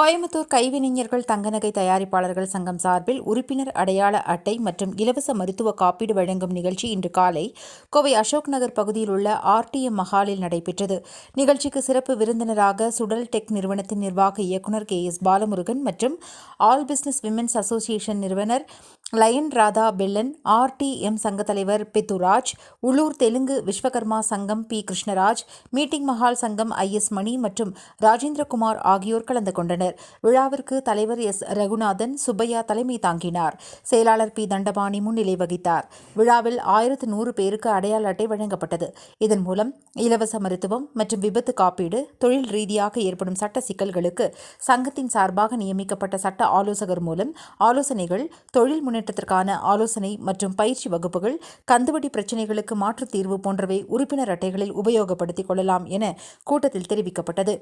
கோயம்புத்தூர் கைவினைஞர்கள் தங்கநகை தயாரிப்பாளர்கள் சங்கம் சார்பில் உறுப்பினர் அடையாள அட்டை மற்றும் இலவச மருத்துவ காப்பீடு வழங்கும் நிகழ்ச்சி இன்று காலை கோவை அசோக் நகர் பகுதியில் உள்ள ஆர்டிஎம் மஹாலில் நடைபெற்றது. நிகழ்ச்சிக்கு சிறப்பு விருந்தினராக சுடல் டெக் நிறுவனத்தின் நிர்வாக இயக்குநர் கே எஸ் பாலமுருகன் மற்றும் ஆல் பிசினஸ் விமென்ஸ் அசோசியேஷன் நிறுவனர் லயன் ராதா பெல்லன் ஆர்டிஎம் சங்க தலைவர் பித்துராஜ் உள்ளூர் தெலுங்கு விஸ்வகர்மா சங்கம் பி. கிருஷ்ணராஜ் மீட்டிங் மஹால் சங்கம் ஐ. எஸ். மணி மற்றும் ராஜேந்திரகுமார் ஆகியோர் கலந்து கொண்டனர். விழாவிற்கு தலைவர் எஸ். ரகுநாதன் சுப்பையா தலைமை தாங்கினார். செயலாளர் பி. தண்டபாணி முன்னிலை வகித்தார். விழாவில் ஆயிரத்து நூறு பேருக்கு அடையாள அட்டை வழங்கப்பட்டது. இதன் மூலம் இலவச மருத்துவம் மற்றும் விபத்து காப்பீடு தொழில் ரீதியாக ஏற்படும் சட்ட சிக்கல்களுக்கு சங்கத்தின் சார்பாக நியமிக்கப்பட்ட சட்ட ஆலோசகர் மூலம் ஆலோசனைகள் தொழில் முன்னேற்றத்திற்கான ஆலோசனை மற்றும் பயிற்சி வகுப்புகள் கந்துவட்டி பிரச்சினைகளுக்கு மாற்றுத் தீர்வு போன்றவை உறுப்பினர் அட்டைகளில் உபயோகப்படுத்திக் கொள்ளலாம் என கூட்டத்தில் தெரிவிக்கப்பட்டது.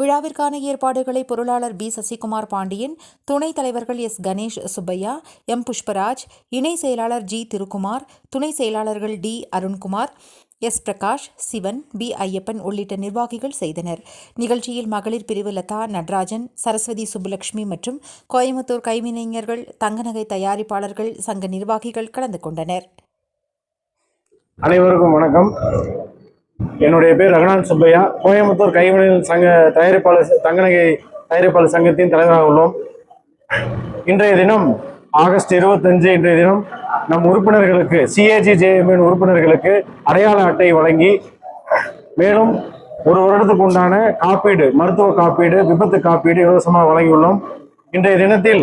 விழாவிற்கான ஏற்பாடுகளை பொருளாளர் பி. சசிகுமார் பாண்டியன் துணைத் தலைவர்கள் எஸ். கணேஷ் சுப்பையா எம். புஷ்பராஜ் இணை செயலாளர் ஜி. திருக்குமார் துணை செயலாளர்கள் T. Arunkumar S. Prakash Sivan P. Ayyappan உள்ளிட்ட நிர்வாகிகள் செய்தனர். நிகழ்ச்சியில் மகளிர் பிரிவு லதா நடராஜன் சரஸ்வதி சுப்புலட்சுமி மற்றும் கோயம்புத்தூர் கைவினைஞர்கள் தங்கநகை தயாரிப்பாளர்கள் சங்க நிர்வாகிகள் கலந்து கொண்டனர். அனைவருக்கும் வணக்கம். என்னுடைய பேர் ரகுநாத் சுப்பையா. கோயம்புத்தூர் கைவினைகள் சங்க தயாரிப்பாளர் தங்கநகை தயாரிப்பாளர் சங்கத்தின் தலைவராக உள்ளோம். இன்றைய தினம் ஆகஸ்ட் இருபத்தஞ்சு இன்றைய தினம் நம் உறுப்பினர்களுக்கு சிஏஜி ஜேஎம்என் உறுப்பினர்களுக்கு அடையாள அட்டை வழங்கி மேலும் ஒரு வருடத்துக்கு உண்டான காப்பீடு மருத்துவ காப்பீடு விபத்து காப்பீடு இலவசமாக வழங்கியுள்ளோம். இன்றைய தினத்தில்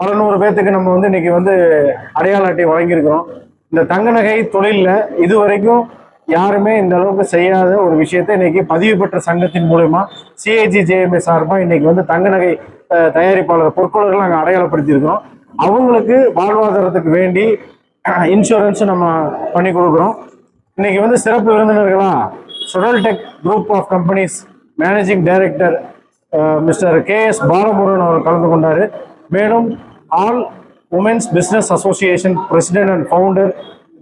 பல நூறு பேர்த்துக்கு நம்ம வந்து இன்னைக்கு வந்து அடையாள அட்டை வழங்கியிருக்கிறோம். இந்த தங்க நகை தொழிலில் இதுவரைக்கும் யாருமே இந்த அளவுக்கு செய்யாத ஒரு விஷயத்தை இன்னைக்கு பதிவு பெற்ற சங்கத்தின் மூலயமா சிஏஜி ஜேஎம்ஏ சார்பாக இன்னைக்கு வந்து தங்க நகை தயாரிப்பாளர் பொற்கொள்ளர்கள் நாங்கள் அடையாளப்படுத்தியிருக்கிறோம். அவங்களுக்கு வாழ்வாதாரத்துக்கு வேண்டி இன்சூரன்ஸ் நம்ம பண்ணி கொடுக்குறோம். இன்னைக்கு வந்து சிறப்பு விருந்தினர்களா சுடல் Tech Group of Companies managing director Mr K S Balamurugan அவர் கலந்து கொண்டார். மேலும் All Women's Business Association president and founder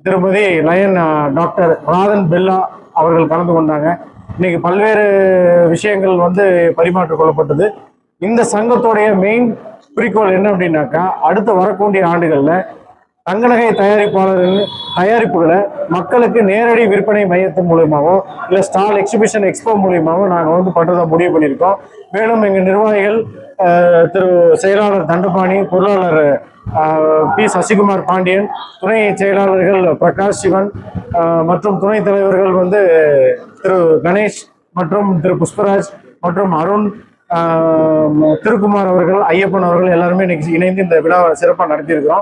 திருமதி லயன் டாக்டர் ராதன் பெல்லா அவர்கள் கலந்து கொண்டாங்க. இன்னைக்கு பல்வேறு விஷயங்கள் வந்து பரிமாற்றிக் கொள்ளப்பட்டது. இந்த சங்கத்தோடைய மெயின் குறிக்கோள் என்ன அப்படின்னாக்கா அடுத்து வரக்கூடிய ஆண்டுகளில் தங்கநகை தயாரிப்பாளர்கள் தயாரிப்புகளை மக்களுக்கு நேரடி விற்பனை மையத்தின் மூலியமாவோ இல்லை ஸ்டால் எக்ஸிபிஷன் எக்ஸ்போ மூலயமாவோ நாங்கள் வந்து பண்ணுறதை முடிவு பண்ணியிருக்கோம். மேலும் எங்கள் நிர்வாகிகள் திரு செயலாளர் தண்டபாணி பொருளாளர் பி சசிகுமார் பாண்டியன் துணை செயலாளர்கள் பிரகாஷ் சிவன் மற்றும் துணைத் தலைவர்கள் வந்து திரு கணேஷ் மற்றும் திரு புஷ்பராஜ் மற்றும் அருண் திருக்குமார் அவர்கள் ஐயப்பன் அவர்கள் எல்லாருமே இன்னைக்கு இணைந்து இந்த விழாவை சிறப்பாக நடத்தியிருக்கிறோம்.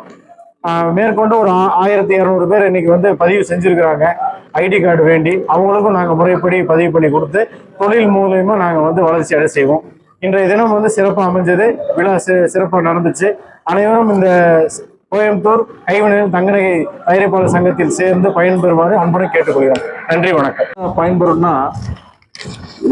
மேற்கொண்டு ஒரு ஆயிரத்தி இரநூறு பேர் இன்னைக்கு வந்து பதிவு செஞ்சுருக்கிறாங்க. ஐடி கார்டு வேண்டி அவங்களுக்கும் நாங்கள் முறைப்படி பதிவு பண்ணி கொடுத்து தொழில் மூலயமா நாங்கள் வந்து வளர்ச்சி அடை செய்வோம். இன்றைய தினம் வந்து சிறப்பாக அமைஞ்சது. விழா சி- சிறப்பாக நடந்துச்சு. அனைவரும் இந்த கோயம்புத்தூர் கைவினைகள் தங்கநகை தயாரிப்பாளர் சங்கத்தில் சேர்ந்து பயன்பெறுமாறு அன்புடன் கேட்டுக்கொள்கிறோம். நன்றி வணக்கம். பயன்பெறும்னா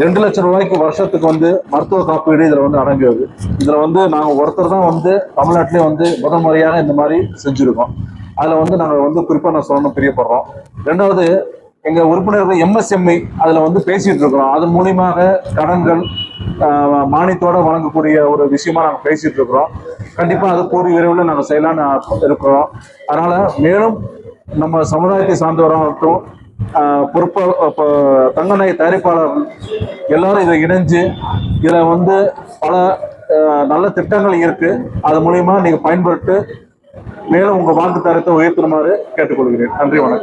ரெண்டு லட்சம் ரூபாய்க்கு வருஷத்துக்கு வந்து மருத்துவ காப்பீடு இதுல வந்து அடங்குது இதுல வந்து நாங்க ஒருத்தர் தான் வந்து தமிழ்நாட்டிலே வந்து முதல் முறையாக இந்த மாதிரி செஞ்சிருக்கோம். அதுல வந்து நாங்க வந்து குறிப்பா நான் சொல்லணும் பிரியப்படுறோம். ரெண்டாவது எங்க உறுப்பினர்கள் எம்எஸ்எம்இ அதுல வந்து பேசிட்டு இருக்கிறோம். அதன் மூலியமாக கடன்கள் மானியத்தோட வழங்கக்கூடிய ஒரு விஷயமா நாங்க பேசிட்டு இருக்கிறோம். கண்டிப்பா அது கூடிய விரைவில் நாங்க செய்யலாம்னு இருக்கிறோம். அதனால மேலும் நம்ம சமுதாயத்தை சார்ந்தவராகட்டும் பொறுப்பா இப்போ தங்கநகை தயாரிப்பாளர் எல்லாரும் இதை இணைஞ்சு இதில் வந்து பல நல்ல திட்டங்கள் இருக்கு. அது மூலியமா நீங்கள் பயன்பட்டு மேலும் உங்கள் வாக்கு தரத்தை உயர்த்துமாறு கேட்டுக்கொள்கிறேன். நன்றி வணக்கம்.